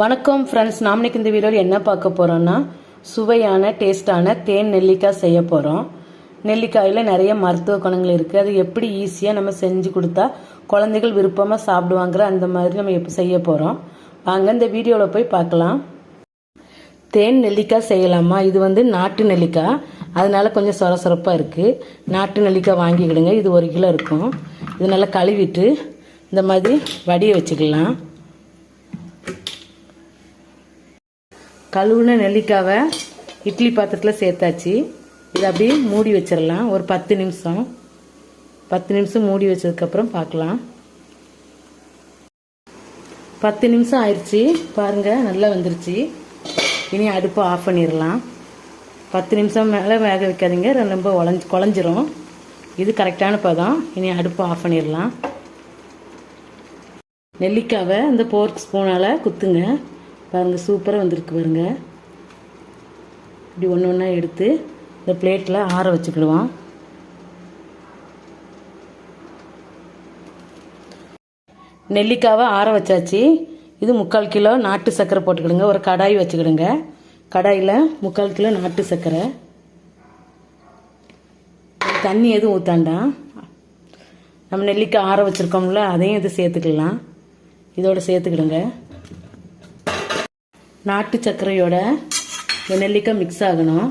வணக்கம் ஃப்ரெண்ட்ஸ் நாம் இன்னைக்கு இந்த வீடியோவில் என்ன பார்க்க போகிறோம்னா சுவையான டேஸ்டான தேன் நெல்லிக்காய் செய்ய போகிறோம் நெல்லிக்காயில் நிறைய மருத்துவ குணங்கள் இருக்குது அது எப்படி ஈஸியாக நம்ம செஞ்சு கொடுத்தா குழந்தைகள் விருப்பமாக சாப்பிடுவாங்கிற அந்த மாதிரி நம்ம எப்போ செய்ய போகிறோம் வாங்க இந்த வீடியோவில் போய் பார்க்கலாம். தேன் நெல்லிக்காய் செய்யலாமா? இது வந்து நாட்டு நெல்லிக்காய். அதனால கொஞ்சம் சொர சொரப்பாக இருக்குது நாட்டு நெல்லிக்காய் வாங்கிக்கிடுங்க. இது ஒரு கிலோ இருக்கும். இது நல்லா கழுவிட்டு இந்த மாதிரி வடிய வச்சுக்கலாம். கழுவுன நெல்லிக்காவை இட்லி பாத்திரத்தில் சேர்த்தாச்சு. இதை அப்படியே மூடி வச்சிடலாம் ஒரு பத்து நிமிஷம். பத்து நிமிஷம் மூடி வச்சதுக்கப்புறம் பார்க்கலாம் பத்து நிமிஷம் ஆயிடுச்சு பாருங்கள் நல்லா வந்துருச்சு. இனி அடுப்பை ஆஃப் பண்ணிடலாம் பத்து நிமிஷம் மேலே வேக வைக்காதீங்க. ரொம்ப ஒளஞ்சு குழஞ்சிரும். இது கரெக்டான பதம். இனி அடுப்பை ஆஃப் பண்ணிடலாம் நெல்லிக்காவை இந்த போர்க் ஸ்பூனால் குத்துங்க. பாருங்கள் சூப்பராக வந்திருக்கு பாருங்க. இப்படி ஒன்று ஒன்றா எடுத்து இந்த பிளேட்டில் ஆற வச்சுக்கிடுவோம். நெல்லிக்காவை ஆற வச்சாச்சு. இது முக்கால் கிலோ நாட்டு சர்க்கரை போட்டுக்கிடுங்க. ஒரு கடாய் வச்சுக்கிடுங்க. கடாயில் முக்கால் கிலோ நாட்டு சர்க்கரை. தண்ணி எதுவும் ஊற்றாண்டாம் நம்ம நெல்லிக்காய் ஆற வச்சுருக்கோம்ல அதையும் இது சேர்த்துக்கலாம். இதோடு சேர்த்துக்கிடுங்க. நாட்டு சர்க்கரையோட இந்த நெல்லிக்காய் மிக்ஸ் ஆகணும்.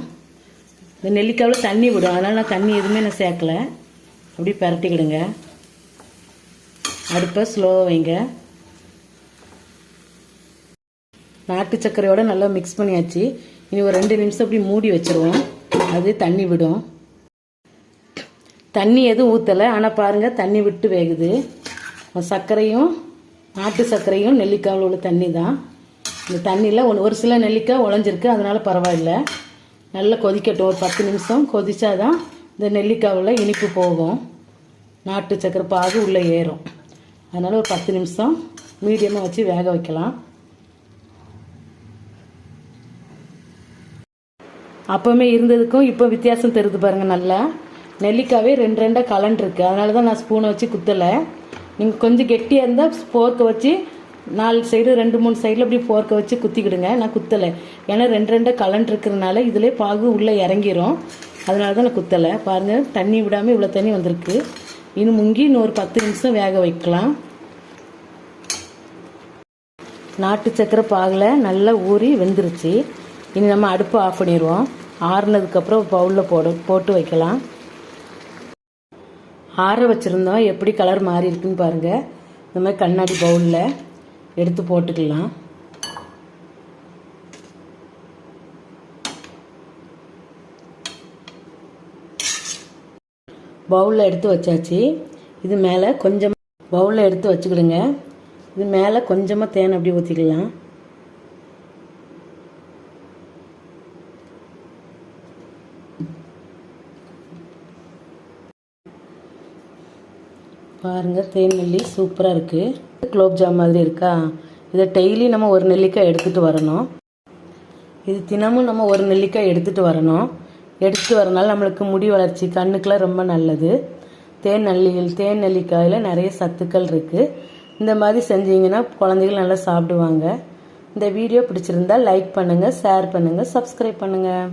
இந்த நெல்லிக்காவில் தண்ணி விடும். அதனால் நான் தண்ணி எதுவுமே நான் சேர்க்கல. அப்படியே பரட்டிக்கிடுங்க. அடுப்பை ஸ்லோவாக வைங்க. நாட்டு சர்க்கரையோட நல்லா மிக்ஸ் பண்ணியாச்சு. இனி ஒரு ரெண்டு நிமிஷம் அப்படி மூடி வச்சுருவோம். அது தண்ணி விடும். தண்ணி எதுவும் ஊற்றலை ஆனால் பாருங்கள் தண்ணி விட்டு வேகுது. சர்க்கரையும் நாட்டு சர்க்கரையும் நெல்லிக்காவில் உள்ள தண்ணி தான் இந்த தண்ணியில் ஒன்று ஒரு சில நெல்லிக்காய் உழஞ்சிருக்கு அதனால் பரவாயில்ல. நல்லா கொதிக்கட்டும் ஒரு பத்து நிமிஷம் கொதித்தா தான் இந்த நெல்லிக்காவில் இனிப்பு போகும். நாட்டு சக்கரை பாகு உள்ளே ஏறும். அதனால் ஒரு பத்து நிமிஷம் மீடியமாக வச்சு வேக வைக்கலாம். அப்போவுமே இருந்ததுக்கும் இப்போ வித்தியாசம் தெரியுது பாருங்கள் நல்லா. நெல்லிக்காவே ரெண்டு ரெண்டாக கலண்டிருக்கு. அதனால தான் நான் ஸ்பூனை வச்சு குத்தலை. நீங்கள் கொஞ்சம் கெட்டியாக இருந்தால் ஃபோர்க்கை வச்சு நாலு சைடு ரெண்டு மூணு சைடில் அப்படி ஃபோர்க்கை வச்சு குத்திக்கிடுங்க. நான் குத்தலை. ஏன்னா ரெண்டு ரெண்டாக கலண்டுருக்கிறதுனால இதிலே பாகு உள்ளே இறங்கிரும். அதனால தான் நான் குத்தலை. பாருங்கள் தண்ணி விடாமல் இவ்வளோ தண்ணி வந்திருக்கு. இன்னும் முங்கி இன்னும் ஒரு பத்து நிமிஷம் வேக வைக்கலாம். நாட்டு சக்கரை பாகில் நல்லா ஊறி வெந்துருச்சு. இனி நம்ம அடுப்பு ஆஃப் பண்ணிடுவோம். ஆறுனதுக்கப்புறம் பவுலில் போட போட்டு வைக்கலாம். ஆற வச்சுருந்தோம். எப்படி கலர் மாறி இருக்குன்னு பாருங்கள் இந்த மாதிரி கண்ணாடி பவுலில் எடுத்து போட்டுக்கலாம். பவுலில் எடுத்து வச்சாச்சு. இது மேலே கொஞ்சம் பவுலில் எடுத்து வச்சுக்கிடுங்க. இது மேலே கொஞ்சமாக தேன் அப்படி ஊற்றிக்கலாம் பாருங்கள் தேன் நெல்லி சூப்பராக இருக்குது குலோப்ஜாம் மாதிரி இருக்கா? இதை டெய்லி நம்ம ஒரு நெல்லிக்காய் எடுத்துகிட்டு வரணும். இது தினமும் நம்ம ஒரு நெல்லிக்காய் எடுத்துகிட்டு வரணும். எடுத்துகிட்டு வரனால நம்மளுக்கு முடி வளர்ச்சி கண்ணுக்கெலாம் ரொம்ப நல்லது. தேன் நெல்லிகள் தேன் நெல்லிக்காயில் நிறைய சத்துக்கள் இருக்குது இந்த மாதிரி செஞ்சீங்கன்னா குழந்தைகள் நல்லா சாப்பிடுவாங்க. இந்த வீடியோ பிடிச்சிருந்தா லைக் பண்ணுங்கள் ஷேர் பண்ணுங்கள் சப்ஸ்கிரைப் பண்ணுங்கள்